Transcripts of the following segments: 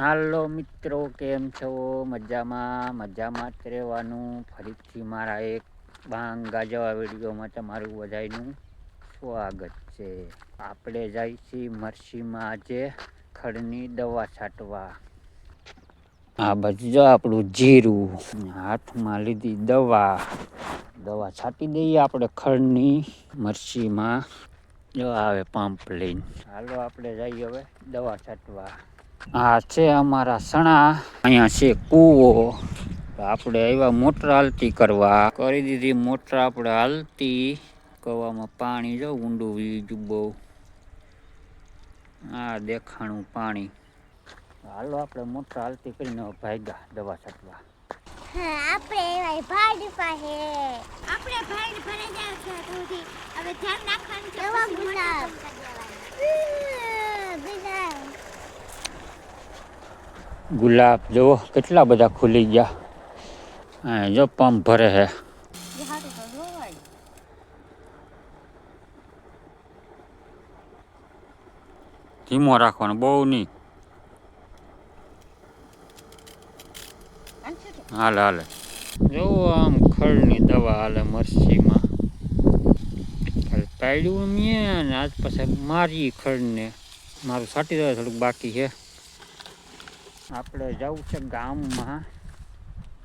હાલો મિત્રો, કેમ છો? મજામાં મજામાં જ રહેવાનું. ફરીથી મારા એક બાંગા જવા વિડીયોમાં તમારું બધાનું સ્વાગત છે. આપણે જાય છીએ મરસીમાં આજે ખડની દવા છાંટવા. આ જો આપણું જીરું, હાથમાં લીધી દવા. દવા છાંટી દઈએ આપણે ખડની મરસીમાં. આવે પંપ લઈને. હાલો આપણે જઈએ હવે દવા છાંટવા. આ છે અમારા સણા. અહીંયા છે કૂવો. તો આપણે આવ્યા મોટર હાલતી કરવા. કરી દીધી મોટર આપણે હાલતી. કવામાં પાણી જો ઊંડું વીજું બહુ. આ દેખાણું પાણી. હાલો આપણે મોટર હાલતી કરીને ભાગ્યા દવા છટવા. આપણે ભાડ પાસે આપણે ભાડ ભરે જાય છે હવે ધ્યાન રાખવાનું છે ગુલાબ. ગુલાબ ગુલાબ, જુઓ, કેટલા બધા ખુલી ગયા. જો પંપ ભરે છે ધીમો રાખવાનો, બહુ નહીં. હાલે હાલે. જુઓ આમ ખડની દવા હાલે મરસીમાં. પાડ્યું મેં આજ પછી મારી ખડને મારું સાટી દવા થોડુંક બાકી છે. આપણે જવું છે ગામમાં.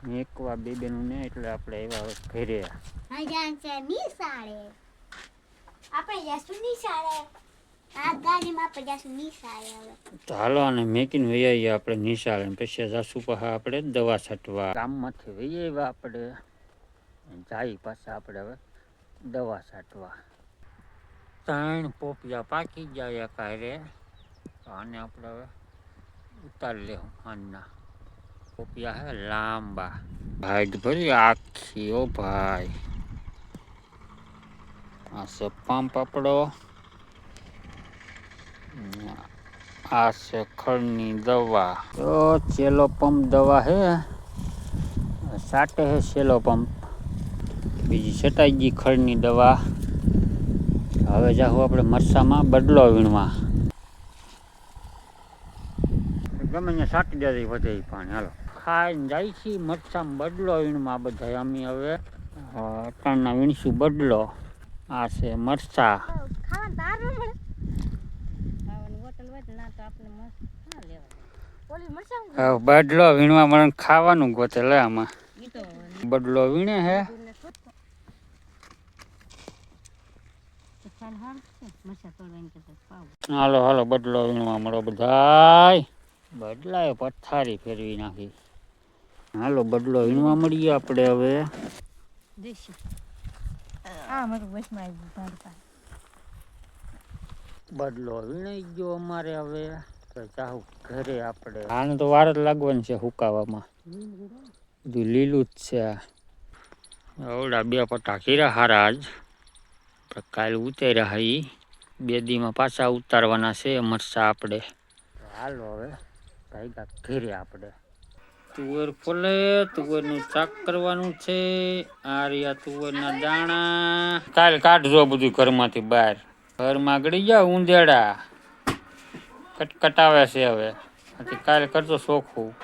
મેકવા બે બેનું ને એટલે આપણે એવા ઘરે. ચાલો અને મેકીને વહી આવીએ આપણે નિશાળે પછી જાસુ આપણે દવા છાંટવા. ગામમાંથી વહી આવ્યા આપણે. જાય પાછા આપણે હવે દવા છાંટવા. ત્રણ પોપિયા પાકી જાય કારે આને આપણે હવે ઉતારી લેવું આના પોપિયા હે લાંબા. હાઈટ ભરી આખી ઓ ભાઈ. આ છે પંપ પાપડો. આ છે ખડની દવા. તો ચેલો પંપ દવા હે. સાટે હે સેલો પંપ. બીજી છટાઈ ગઈ ખડની દવા. હવે જાઉં આપણે મરસામાં બદલો વીણવા. ગમે ત્યાં સાટી દે વધે પાણી હાલો. ખાઈને જાય છે મરચાં બદલો વીણમાં બધા. અમે હવે અટાણના વીણશું બદલો. આ છે મરચાં. બદલો વીણવા મને ખાવાનું ગોતે લે આમાં. બદલો વીણે હે. હાલો હાલો બદલો વીણવા મળો બધાય. બદલાય પથારી ફેરવી નાખી. હાલો બદલો વીણવા મળીએ આપણે હવે. બદલો વીણાઈ ગયો અમારે હવે. તો જાઉં ઘરે આપણે. આને તો વાર જ લાગવાની છે હુકાવામાં. બધું લીલું જ છે આવડા બે પટ્ટા કીરા હારા આજ કાલે ઉતાર્યા હઈ. બે દીમાં પાછા ઉતારવાના છે મરસા આપણે. હાલો હવે. ભાગ્યા ઘેરે આપણે. તુવેર ફોલે તુવેરનું શાક કરવાનું છે. આ રહ્યા તુવેરના દાણા. કાલ કાઢજો બધું ઘરમાંથી બહાર. ઘરમાં ગળી જાવ ઊંધેડા. કટકટાવે છે હવે. કાલે કરજો ચોખ્ખું